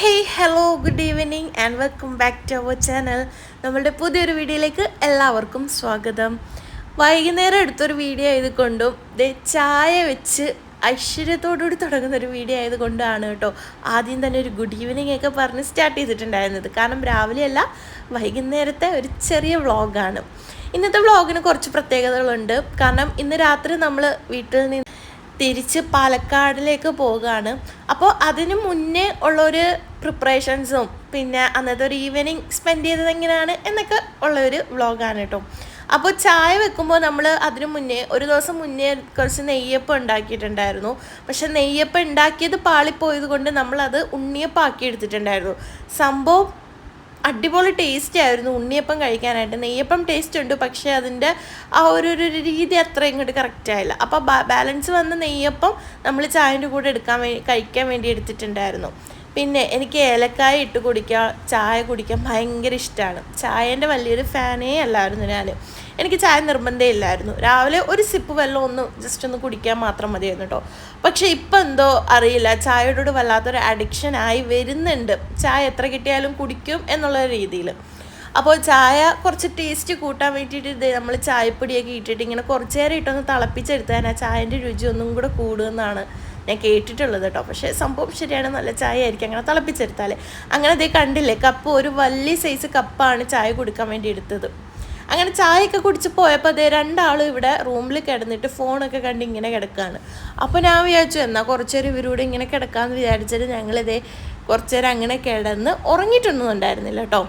Hey hello good evening and welcome back to our channel നമ്മളുടെ പുതിയൊരു വീഡിയോയിലേക്ക് എല്ലാവർക്കും സ്വാഗതം. വൈകുന്നേരം എടുത്തൊരു വീഡിയോ ആയതുകൊണ്ടും ദേ ചായ വെച്ച് ഐശ്വര്യത്തോടുകൂടി തുടങ്ങുന്ന ഒരു വീഡിയോ ആയതുകൊണ്ടാണ് കേട്ടോ ആദ്യം തന്നെ ഒരു ഗുഡ് ഈവനിങ് ഒക്കെ പറഞ്ഞ് സ്റ്റാർട്ട് ചെയ്തിട്ടുണ്ടായിരുന്നത്. കാരണം രാവിലെയല്ല വൈകുന്നേരത്തെ ഒരു ചെറിയ വ്ളോഗാണ് ഇന്നത്തെ വ്ളോഗിന് കുറച്ച് പ്രത്യേകതകളുണ്ട്. കാരണം ഇന്ന് രാത്രി നമ്മൾ വീട്ടിൽ നിന്ന് തിരിച്ച് പാലക്കാടിലേക്ക് പോവുകയാണ്. അപ്പോൾ അതിന് മുന്നേ ഉള്ളൊരു പ്രിപ്പറേഷൻസും പിന്നെ അന്നത്തെ ഒരു ഈവനിങ് സ്പെൻഡ് ചെയ്തത് എങ്ങനെയാണ് എന്നൊക്കെ ഉള്ളൊരു വ്ളോഗാണ് കേട്ടോ. അപ്പോൾ ചായ വെക്കുമ്പോൾ നമ്മൾ അതിന് മുന്നേ ഒരു ദിവസം മുന്നേ കുറച്ച് നെയ്യപ്പം ഉണ്ടാക്കിയിട്ടുണ്ടായിരുന്നു. പക്ഷെ നെയ്യപ്പം ഉണ്ടാക്കിയത് പാളിപ്പോയത് കൊണ്ട് നമ്മളത് ഉണ്ണിയപ്പാക്കി എടുത്തിട്ടുണ്ടായിരുന്നു സംഭവം അടിപൊളി ടേസ്റ്റ് ആയിരുന്നു ഉണ്ണിയപ്പം കഴിക്കാനായിട്ട്. നെയ്യപ്പം ടേസ്റ്റ് ഉണ്ട് പക്ഷേ അതിന്റെ ആ ഒരു ഒരു രീതി അത്ര ഇങ്ങോട്ട് കറക്റ്റ് ആയില്ല. അപ്പോൾ ബാലൻസ് വന്ന നെയ്യപ്പം നമ്മൾ ചായന്റെ കൂടെ എടുക്കാൻ വേണ്ടി കഴിക്കാൻ വേണ്ടി എടുത്തിട്ടുണ്ടായിരുന്നു. പിന്നെ എനിക്ക് ഏലക്കായ ഇട്ട് കുടിക്കാൻ ചായ കുടിക്കാൻ ഭയങ്കര ഇഷ്ടമാണ് ചായേന്റെ വലിയൊരു ഫാനേ അല്ലായിരുന്നു ഞാൻ എനിക്ക് ചായ നിർബന്ധമില്ലായിരുന്നു. രാവിലെ ഒരു സിപ്പ് വെള്ളം ഒന്ന് ജസ്റ്റ് ഒന്ന് കുടിക്കാൻ മാത്രം മതിയായിരുന്നു കേട്ടോ പക്ഷെ ഇപ്പം എന്തോ അറിയില്ല. ചായയോട് വല്ലാത്തൊരു അഡിക്ഷൻ ആയി വരുന്നുണ്ട്. ചായ എത്ര കിട്ടിയാലും കുടിക്കും എന്നുള്ള രീതിയിൽ അപ്പോൾ ചായ കുറച്ച് ടേസ്റ്റ് കൂട്ടാൻ വേണ്ടിയിട്ട് ഇത് നമ്മൾ ചായപ്പൊടിയൊക്കെ ഇട്ടിട്ട് ഇങ്ങനെ കുറച്ച് നേരം ഇട്ടൊന്ന് തിളപ്പിച്ചെടുത്താൽ ആ ചായന്റെ രുചി ഒന്നും കൂടെ കൂടുമെന്നാണ് ഞാൻ കേട്ടിട്ടുള്ളത് കേട്ടോ പക്ഷേ സംഭവം ശരിയാണ്. നല്ല ചായ ആയിരിക്കും അങ്ങനെ തിളപ്പിച്ചെടുത്താൽ അങ്ങനെ അതേ കണ്ടില്ലേ കപ്പ് ഒരു വലിയ സൈസ് കപ്പാണ് ചായ കൊടുക്കാൻ വേണ്ടി എടുത്തത്. അങ്ങനെ ചായയൊക്കെ കുടിച്ച് പോയപ്പോൾ അതേ രണ്ടാളും ഇവിടെ റൂമിൽ കിടന്നിട്ട് ഫോണൊക്കെ കണ്ട് ഇങ്ങനെ കിടക്കുകയാണ് അപ്പോൾ ഞാൻ വിചാരിച്ചു എന്നാൽ കുറച്ച് ഇവരൂടെ ഇങ്ങനെ കിടക്കാമെന്ന് വിചാരിച്ചിട്ട് ഞങ്ങളിതേ കുറച്ച് നേരം അങ്ങനെ കിടന്ന് ഉറങ്ങിയിട്ടൊന്നും ഉണ്ടായിരുന്നില്ല കേട്ടോ.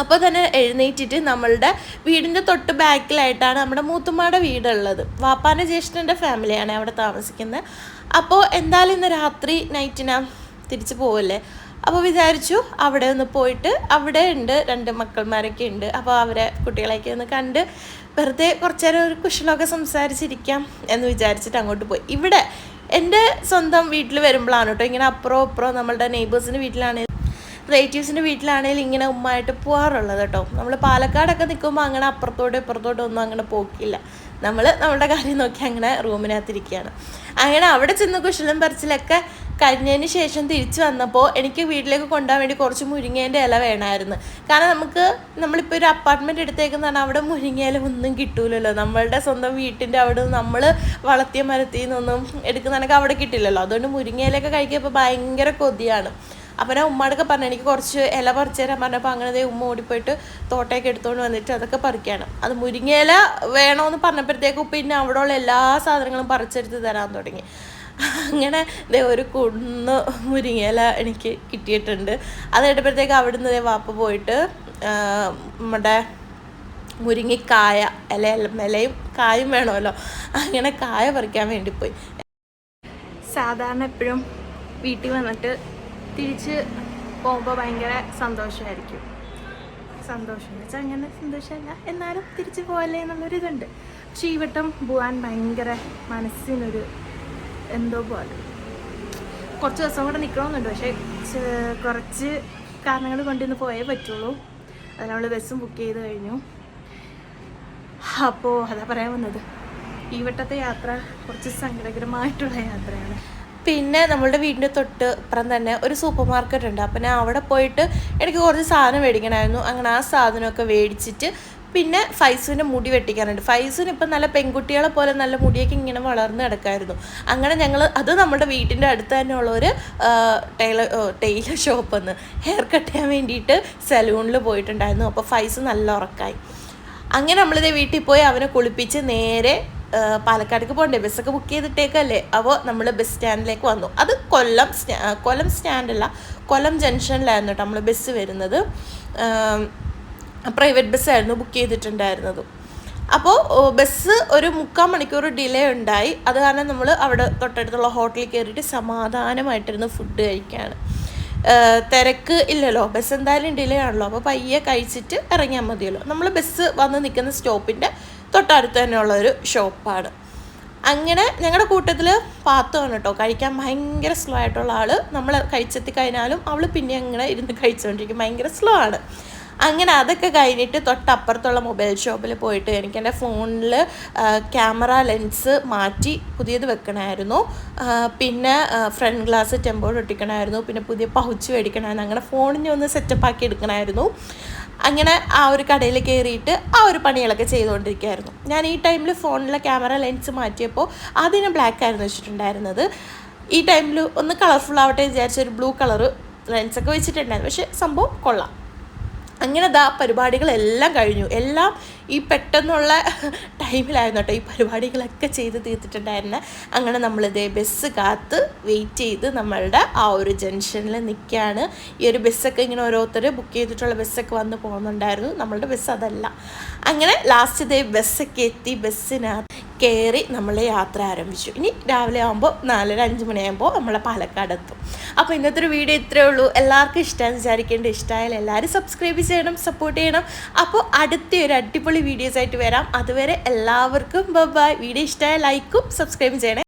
അപ്പോൾ തന്നെ എഴുന്നേറ്റിട്ട് നമ്മളുടെ വീടിന്റെ തൊട്ട് ബാക്കിലായിട്ടാണ് നമ്മുടെ മൂത്തുമ്മയുടെ വീടുള്ളത്. വാപ്പാന്റെ ജ്യേഷ്ഠന്റെ ഫാമിലിയാണ് അവിടെ താമസിക്കുന്നത്. അപ്പോൾ എന്തായാലും ഇന്ന് രാത്രി നൈറ്റിനാ തിരിച്ച് പോവല്ലേ? അപ്പോൾ വിചാരിച്ചു അവിടെ ഒന്ന് പോയിട്ട് അവിടെ ഉണ്ട് രണ്ട് മക്കൾമാരൊക്കെ ഉണ്ട്. അപ്പോൾ അവരെ കുട്ടികളെയൊക്കെ ഒന്ന് കണ്ട് വെറുതെ കുറച്ചു നേരം ഒരു കുശലമൊക്കെ സംസാരിച്ചിരിക്കാം എന്ന് വിചാരിച്ചിട്ട് അങ്ങോട്ട് പോയി. ഇവിടെ എന്റെ സ്വന്തം വീട്ടിൽ വരുമ്പോഴാണ് കേട്ടോ ഇങ്ങനെ അപ്പുറം അപ്പുറം നമ്മളുടെ നെയ്ബേഴ്സിന്റെ വീട്ടിലാണെങ്കിൽ റിലേറ്റീവ്സിന്റെ വീട്ടിലാണെങ്കിലും ഇങ്ങനെ ഉമ്മയായിട്ട് പോകാറുള്ളത് കേട്ടോ. നമ്മൾ പാലക്കാടൊക്കെ നിൽക്കുമ്പോൾ അങ്ങനെ അപ്പുറത്തോട്ട് ഇപ്പുറത്തോട്ടോ ഒന്നും അങ്ങനെ പോക്കില്ല. നമ്മൾ നമ്മുടെ കാര്യം നോക്കി അങ്ങനെ റൂമിനകത്തിരിക്കുകയാണ് അങ്ങനെ അവിടെ ചെന്ന് കുശലം പറിച്ചിലൊക്കെ കഴിഞ്ഞതിന് ശേഷം തിരിച്ചു വന്നപ്പോൾ എനിക്ക് വീട്ടിലേക്ക് കൊണ്ടുപോകാൻ വേണ്ടി കുറച്ച് മുരിങ്ങേന്റെ ഇല വേണമായിരുന്നു കാരണം നമുക്ക് നമ്മളിപ്പോൾ ഒരു അപ്പാർട്ട്മെന്റ് എടുത്തേക്കുന്നതാണ് അവിടെ മുരിങ്ങയില ഒന്നും കിട്ടൂലല്ലോ. നമ്മളുടെ സ്വന്തം വീട്ടിന്റെ അവിടെ നമ്മൾ വളർത്തിയ മരത്തിൽ നിന്നൊന്നും എടുക്കുന്നതൊക്കെ അവിടെ കിട്ടില്ലല്ലോ. അതുകൊണ്ട് മുരിങ്ങയിലൊക്കെ കഴിക്കുമ്പോൾ ഭയങ്കര കൊതിയാണ്. അപ്പം ഞാൻ ഉമ്മാടൊക്കെ പറഞ്ഞു എനിക്ക് കുറച്ച് ഇല പറിച്ചു തരാൻ പറഞ്ഞപ്പോൾ അങ്ങനെ ദേ ഉമ്മ ഓടിപ്പോയിട്ട് തോട്ടയൊക്കെ എടുത്തുകൊണ്ട് വന്നിട്ട് അതൊക്കെ പറിക്കുകയാണ് അത് മുരിങ്ങയില വേണമെന്ന് പറഞ്ഞപ്പോഴത്തേക്കും പിന്നെ അവിടെയുള്ള എല്ലാ സാധനങ്ങളും പറിച്ചെടുത്ത് തരാൻ തുടങ്ങി. അങ്ങനെ ദേ ഒരു കുന്ന് മുരിങ്ങയില എനിക്ക് കിട്ടിയിട്ടുണ്ട്. അത് കേട്ടപ്പോഴത്തേക്ക് അവിടുന്ന് ദേ വാപ്പ പോയിട്ട് നമ്മുടെ മുരിങ്ങിക്കായ ഇല ഇലയും കായും വേണമല്ലോ. അങ്ങനെ കായ പറിക്കാൻ വേണ്ടി പോയി. സാധാരണ എപ്പോഴും വീട്ടിൽ വന്നിട്ട് തിരിച്ച് പോകുമ്പോൾ ഭയങ്കര സന്തോഷമായിരിക്കും. സന്തോഷം എന്ന് വെച്ചാൽ അങ്ങനെ സന്തോഷമല്ല. എന്നാലും തിരിച്ച് പോകല്ലേ എന്നുള്ളൊരിതുണ്ട്. പക്ഷേ ഈ വട്ടം പോകാൻ ഭയങ്കര മനസ്സിനൊരു എന്തോ പോലെ. കുറച്ച് ദിവസം കൂടെ നിൽക്കണമെന്നുണ്ട് പക്ഷേ കുറച്ച് കാരണങ്ങൾ കൊണ്ടിന്ന് പോയേ പറ്റുള്ളൂ. അത് നമ്മൾ ബസ്സും ബുക്ക് ചെയ്ത് കഴിഞ്ഞു. അപ്പോൾ അതാ പറയാൻ വന്നത്. ഈ വട്ടത്തെ യാത്ര കുറച്ച് സങ്കടകരമായിട്ടുള്ള യാത്രയാണ്. പിന്നെ നമ്മളുടെ വീടിന്റെ തൊട്ട് അപ്പുറം തന്നെ ഒരു സൂപ്പർ മാർക്കറ്റ് ഉണ്ട്. അപ്പം ഞാൻ അവിടെ പോയിട്ട് എനിക്ക് കുറച്ച് സാധനം മേടിക്കണമായിരുന്നു. അങ്ങനെ ആ സാധനമൊക്കെ മേടിച്ചിട്ട് പിന്നെ ഫൈസുവിന്റെ മുടി വെട്ടിക്കാനുണ്ട്. ഫൈസുവിന് ഇപ്പം നല്ല പെൺകുട്ടികളെ പോലെ നല്ല മുടിയൊക്കെ ഇങ്ങനെ വളർന്ന് കിടക്കായിരുന്നു. അങ്ങനെ ഞങ്ങൾ അത് നമ്മുടെ വീട്ടിന്റെ അടുത്ത് തന്നെയുള്ള ഒരു ടൈലർ ടൈലർ ഷോപ്പ് ഒന്ന് ഹെയർ കട്ട് ചെയ്യാൻ വേണ്ടിയിട്ട് സലൂണിൽ പോയിട്ടുണ്ടായിരുന്നു. അപ്പോൾ ഫൈസ് നല്ല ഉറക്കായി. അങ്ങനെ നമ്മളിത് വീട്ടിൽ പോയി അവനെ കുളിപ്പിച്ച് നേരെ പാലക്കാടേക്ക് പോകണ്ടേ? ബസ്സൊക്കെ ബുക്ക് ചെയ്തിട്ടേക്കല്ലേ? അപ്പോൾ നമ്മൾ ബസ് സ്റ്റാൻഡിലേക്ക് വന്നു. അത് കൊല്ലം കൊല്ലം സ്റ്റാൻഡല്ല കൊല്ലം ജംഗ്ഷനിലായിരുന്നു കേട്ടോ നമ്മൾ ബസ് വരുന്നത്. പ്രൈവറ്റ് ബസ്സായിരുന്നു ബുക്ക് ചെയ്തിട്ടുണ്ടായിരുന്നത്. അപ്പോൾ ബസ് ഒരു മുക്കാൽ മണിക്കൂർ ഡിലേ ഉണ്ടായി. അത് കാരണം നമ്മൾ അവിടെ തൊട്ടടുത്തുള്ള ഹോട്ടലിൽ കയറിയിട്ട് സമാധാനമായിട്ടിരുന്ന് ഫുഡ് കഴിക്കുകയാണ് തിരക്ക് ഇല്ലല്ലോ. ബസ് എന്തായാലും ഡിലേ ആണല്ലോ. അപ്പോൾ പയ്യെ കഴിച്ചിട്ട് ഇറങ്ങിയാൽ മതിയല്ലോ. നമ്മൾ ബസ് വന്ന് നിൽക്കുന്ന സ്റ്റോപ്പിന്റെ തൊട്ടടുത്ത് തന്നെയുള്ള ഒരു ഷോപ്പാണ്. അങ്ങനെ ഞങ്ങളുടെ കൂട്ടത്തിൽ പാത്തമാണ് കേട്ടോ കഴിക്കാൻ ഭയങ്കര സ്ലോ ആയിട്ടുള്ള ആൾ നമ്മൾ കഴിച്ചെത്തി കഴിഞ്ഞാലും അവൾ പിന്നെ അങ്ങനെ ഇരുന്ന് കഴിച്ചുകൊണ്ടിരിക്കും ഭയങ്കര സ്ലോ ആണ്. അങ്ങനെ അതൊക്കെ കഴിഞ്ഞിട്ട് തൊട്ടപ്പുറത്തുള്ള മൊബൈൽ ഷോപ്പിൽ പോയിട്ട് എനിക്ക് എന്റെ ഫോണിൽ ക്യാമറ ലെൻസ് മാറ്റി പുതിയത് വെക്കണമായിരുന്നു. പിന്നെ ഫ്രണ്ട് ഗ്ലാസ് ടെമ്പോഡ് ഒട്ടിക്കണമായിരുന്നു. പിന്നെ പുതിയ പൗച്ച് മേടിക്കണമായിരുന്നു. അങ്ങനെ ഫോണിനെ ഒന്ന് സെറ്റപ്പ് ആക്കി എടുക്കണമായിരുന്നു. അങ്ങനെ ആ ഒരു കടയിൽ കയറിയിട്ട് ആ ഒരു പണികളൊക്കെ ചെയ്തുകൊണ്ടിരിക്കുകയായിരുന്നു. ഞാൻ ഈ ടൈമിൽ ഫോണിലെ ക്യാമറ ലെൻസ് മാറ്റിയപ്പോൾ അതിന് ബ്ലാക്ക് ആയിരുന്നു വെച്ചിട്ടുണ്ടായിരുന്നത്. ഈ ടൈമിൽ ഒന്ന് കളർഫുൾ ആവട്ടെ വിചാരിച്ച ഒരു ബ്ലൂ കളറ് ലെൻസൊക്കെ വെച്ചിട്ടുണ്ടായിരുന്നു. പക്ഷേ സംഭവം കൊള്ളാം. അങ്ങനെ ദാ പരിപാടികളെല്ലാം കഴിഞ്ഞു. എല്ലാം ഈ പെട്ടെന്നുള്ള ടൈമിലായിരുന്നു കേട്ടോ ഈ പരിപാടികളൊക്കെ ചെയ്ത് തീർത്തിട്ടുണ്ടായിരുന്നെ. അങ്ങനെ നമ്മളിതേ ബസ് കാത്ത് വെയിറ്റ് ചെയ്ത് നമ്മളുടെ ആ ഒരു ജംഗ്ഷനിൽ നിൽക്കുകയാണ് ഈ ഒരു ബസ്സൊക്കെ ഇങ്ങനെ ഓരോരുത്തർ ബുക്ക് ചെയ്തിട്ടുള്ള ബസ്സൊക്കെ വന്ന് പോകുന്നുണ്ടായിരുന്നു. നമ്മളുടെ ബസ് അതല്ല. അങ്ങനെ ലാസ്റ്റ് ഇതേ ബസ്സൊക്കെ എത്തി ബസ്സിനകത്ത് കയറി നമ്മൾ യാത്ര ആരംഭിച്ചു. ഇനി രാവിലെ ആകുമ്പോൾ നാലര അഞ്ച് മണിയാകുമ്പോൾ നമ്മളെ പാലക്കാട് എത്തും. അപ്പോൾ ഇന്നത്തെ ഒരു വീഡിയോ ഇത്രയേ ഉള്ളൂ. എല്ലാവർക്കും ഇഷ്ടമാണെന്ന് വിചാരിക്കേണ്ട. ഇഷ്ടമായാലും എല്ലാവരും സബ്സ്ക്രൈബ് ചെയ്യണം സപ്പോർട്ട് ചെയ്യണം. അപ്പോൾ അടുത്ത ഒരു അടിപൊളി വീഡിയോസ് ആയിട്ട് വരാം. അതുവരെ എല്ലാവർക്കും ബൈ വീഡിയോ ഇഷ്ടമായ ലൈക്കും സബ്സ്ക്രൈബും ചെയ്യണേ.